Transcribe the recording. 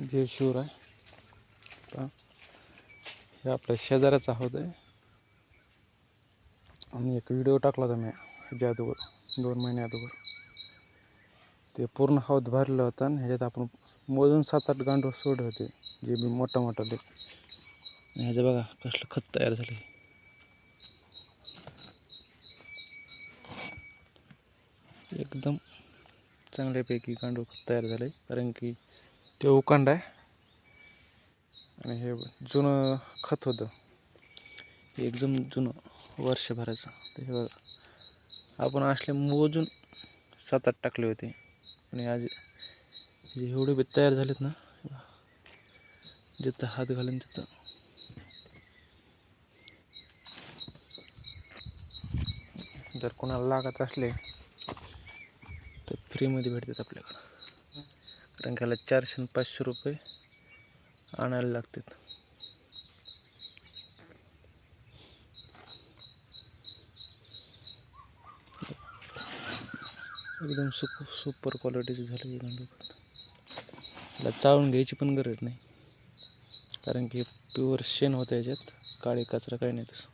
जे पहा. हे आपल्या शेजाऱ्याचा आहोत आहे. एक व्हिडिओ टाकला होता मी ह्याच्या अगोदर, दोन महिने अगोदर. ते पूर्ण हौद भरलं होतं आणि ह्याच्यात मोजून सात आठ गांडूळ सोडले होते, जे मी मोठा मोठा ले आणि ह्याचं कसलं खत तयार एकदम चांगल्यापैकी गांडूळ खत तयार कारण की ते उकांड आहे. आणि हे जुनं खत होतं. एकदम जुनं वर्षभराचं. ते हे बघा आपण असले मोजून सात आठ टाकले होते. आणि आज एवढे बी तयार झालेत ना. जिथं हात घालून तिथं. जर कोणाला लागत असले तर फ्रीमध्ये भेटतात आपल्याकडं. कारण त्याला चारशे आणि पाचशे रुपये आणायला लागतात. एकदम सुप सुपर क्वालिटीचं झालं हे गांडूळ खत त्याला चाळून घ्यायची पण गरज नाही. कारण की प्युअर शेण होतं याच्यात. काळे कचरा काही नाही तसं.